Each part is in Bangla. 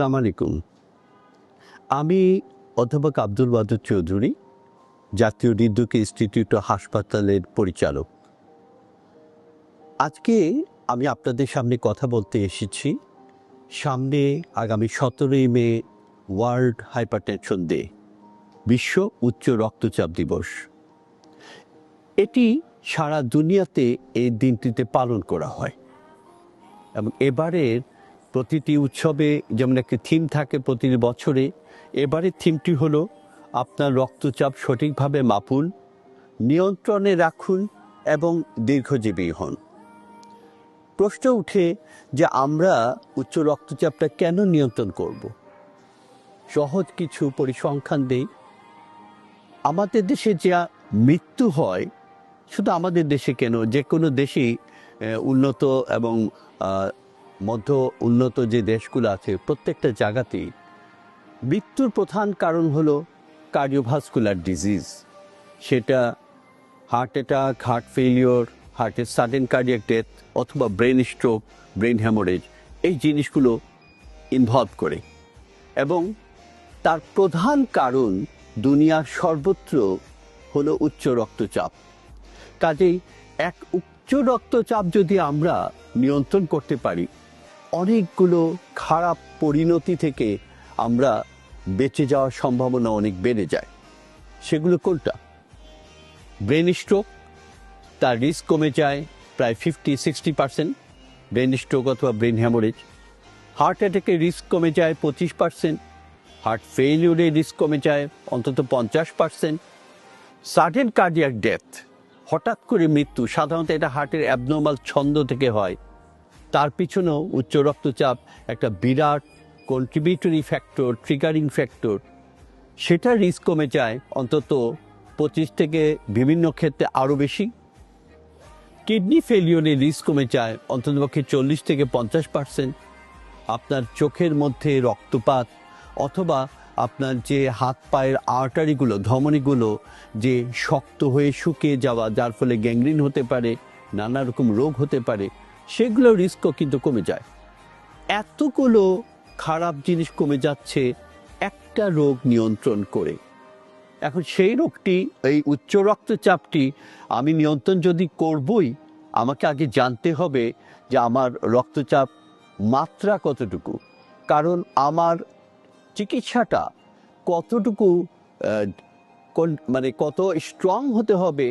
আসসালামু আলাইকুম। আমি অধ্যাপক আব্দুল বাদুর চৌধুরী, জাতীয় হৃদরোগ ইনস্টিটিউট হাসপাতালের পরিচালক। আজকে আমি আপনাদের সামনে কথা বলতে এসেছি, সামনে আগামী সতেরোই মে ওয়ার্ল্ড হাইপারটেনশন ডে, বিশ্ব উচ্চ রক্তচাপ দিবস। এটি সারা দুনিয়াতে এই দিনটিতে পালন করা হয়। এবং এবারের প্রতিটি উৎসবে যেমন একটি থিম থাকে প্রতিটি বছরে, এবারের থিমটি হলো আপনার রক্তচাপ সঠিকভাবে মাপুন, নিয়ন্ত্রণে রাখুন এবং দীর্ঘজীবী হন। প্রশ্ন উঠে যে আমরা উচ্চ রক্তচাপটা কেন নিয়ন্ত্রণ করব? সহজ কিছু পরিসংখ্যান দেই। আমাদের দেশে যা মৃত্যু হয়, শুধু আমাদের দেশে কেন, যে কোনো দেশেই উন্নত এবং মধ্য উন্নত যে দেশগুলো আছে, প্রত্যেকটা জায়গাতেই মৃত্যুর প্রধান কারণ হলো কার্ডিওভাস্কুলার ডিজিজ সেটা হার্ট অ্যাটাক হার্ট ফেলিওর হার্টের সাডেন কার্ডিয়াক ডেথ অথবা ব্রেন স্ট্রোক ব্রেন হ্যামোরেজ এই জিনিসগুলো ইনভলভ করে। এবং তার প্রধান কারণ দুনিয়ার সর্বত্র হলো উচ্চ রক্তচাপ। কাজেই এক উচ্চ রক্তচাপ যদি আমরা নিয়ন্ত্রণ করতে পারি অনেকগুলো খারাপ পরিণতি থেকে আমরা বেঁচে যাওয়ার সম্ভাবনা অনেক বেড়ে যায়। সেগুলো কোনটা? ব্রেন স্ট্রোক তার রিস্ক কমে যায় প্রায় fifty sixty percent brain stroke অথবা ব্রেন হ্যামোরেজ হার্ট অ্যাটাকের রিস্ক কমে যায় পঁচিশ পার্সেন্ট হার্ট ফেলিউরের রিস্ক কমে যায় অন্তত পঞ্চাশ পার্সেন্ট সাডেন কার্ডিয়াক ডেথ হঠাৎ করে মৃত্যু, সাধারণত এটা হার্টের অ্যাবনর্মাল ছন্দ থেকে হয়। তার পিছনেও উচ্চ রক্তচাপ, একটা বিরাট কন্ট্রিবিউটরি ফ্যাক্টর ট্রিগারিং ফ্যাক্টর সেটা রিস্ক কমে যায় অন্তত পঁচিশ থেকে বিভিন্ন ক্ষেত্রে আরও বেশি। কিডনি ফেলিওরের রিস্ক কমে যায় অন্ততপক্ষে চল্লিশ থেকে পঞ্চাশ পার্সেন্ট আপনার চোখের মধ্যে রক্তপাত অথবা আপনার যে হাত পায়ের আর্টারিগুলো ধমনীগুলো যে শক্ত হয়ে শুকিয়ে যাওয়া, যার ফলে গ্যাংগ্রিন হতে পারে, নানা রকম রোগ হতে পারে সেগুলো রিস্কও কিন্তু কমে যায়। এতগুলো খারাপ জিনিস কমে যাচ্ছে, একটা রোগ নিয়ন্ত্রণ করে। এখন সেই রোগটি, এই উচ্চ রক্তচাপটি আমি নিয়ন্ত্রণ যদি করবই, আমাকে আগে জানতে হবে যে আমার রক্তচাপ মাত্রা কতটুকু। কারণ আমার চিকিৎসাটা কতটুকু মানে কত স্ট্রং হতে হবে,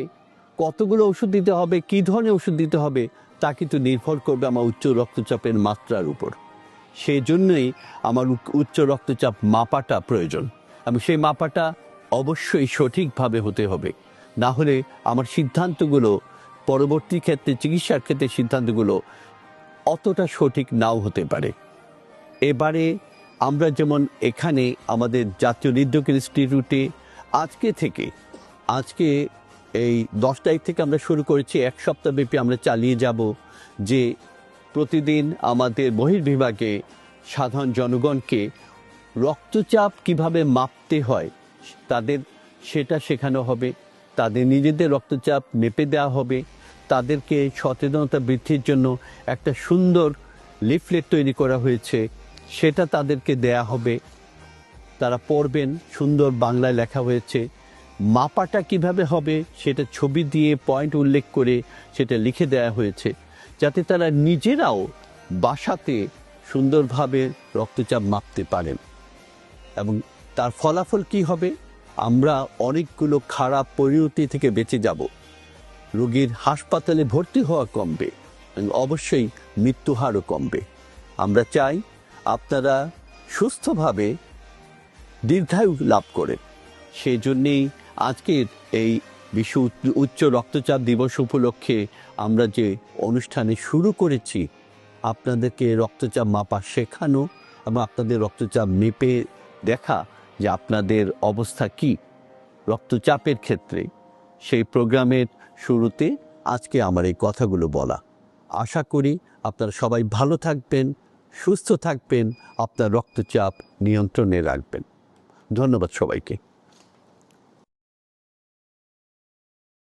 কতগুলো ওষুধ দিতে হবে, কী ধরনের ওষুধ দিতে হবে তা কিন্তু নির্ভর করবে আমার উচ্চ রক্তচাপের মাত্রার উপর। সেই জন্যই আমার উচ্চ রক্তচাপ মাপাটা প্রয়োজন। এবং সেই মাপাটা অবশ্যই সঠিকভাবে হতে হবে। না হলে আমার সিদ্ধান্তগুলো, পরবর্তী ক্ষেত্রে চিকিৎসার ক্ষেত্রে সিদ্ধান্তগুলো অতটা সঠিক নাও হতে পারে। এবারে আমরা যেমন এখানে আমাদের জাতীয় হৃদরোগ ইনস্টিটিউটে আজকে থেকে, আজকে এই দশ তারিখ থেকে আমরা শুরু করেছি, এক সপ্তাহব্যাপী আমরা চালিয়ে যাব যে প্রতিদিন আমাদের বহির্বিভাগে সাধারণ জনগণকে রক্তচাপ কীভাবে মাপতে হয়, তাদের সেটা শেখানো হবে, তাদের নিজেদের রক্তচাপ মেপে দেওয়া হবে, তাদেরকে সচেতনতা বৃদ্ধির জন্য একটা সুন্দর লিফলেট তৈরি করা হয়েছে, সেটা তাদেরকে দেয়া হবে। তারা পড়বেন, সুন্দর বাংলায় লেখা হয়েছে। মাপাটা কীভাবে হবে সেটা ছবি দিয়ে পয়েন্ট উল্লেখ করে সেটা লিখে দেওয়া হয়েছে, যাতে তারা নিজেরাও বাসাতে সুন্দরভাবে রক্তচাপ মাপতে পারেন। এবং তার ফলাফল কি হবে? আমরা অনেকগুলো খারাপ পরিণতি থেকে বেঁচে যাব। রোগীর হাসপাতালে ভর্তি হওয়া কমবে এবং অবশ্যই মৃত্যু হারও কমবে। আমরা চাই আপনারা সুস্থভাবে দীর্ঘায়ু লাভ করেন। সেই জন্যেই আজকের এই বিশ্ব উচ্চ- রক্তচাপ দিবস উপলক্ষে আমরা যে অনুষ্ঠানে শুরু করেছি, আপনাদেরকে রক্তচাপ মাপা শেখানো এবং আপনাদের রক্তচাপ মেপে দেখা যে আপনাদের অবস্থা কি রক্তচাপের ক্ষেত্রে। সেই প্রোগ্রামের শুরুতে আজকে আমার এই কথাগুলো বলা। আশা করি আপনারা সবাই ভালো থাকবেন, সুস্থ থাকবেন, আপনার রক্তচাপ নিয়ন্ত্রণে রাখবেন। ধন্যবাদ সবাইকে।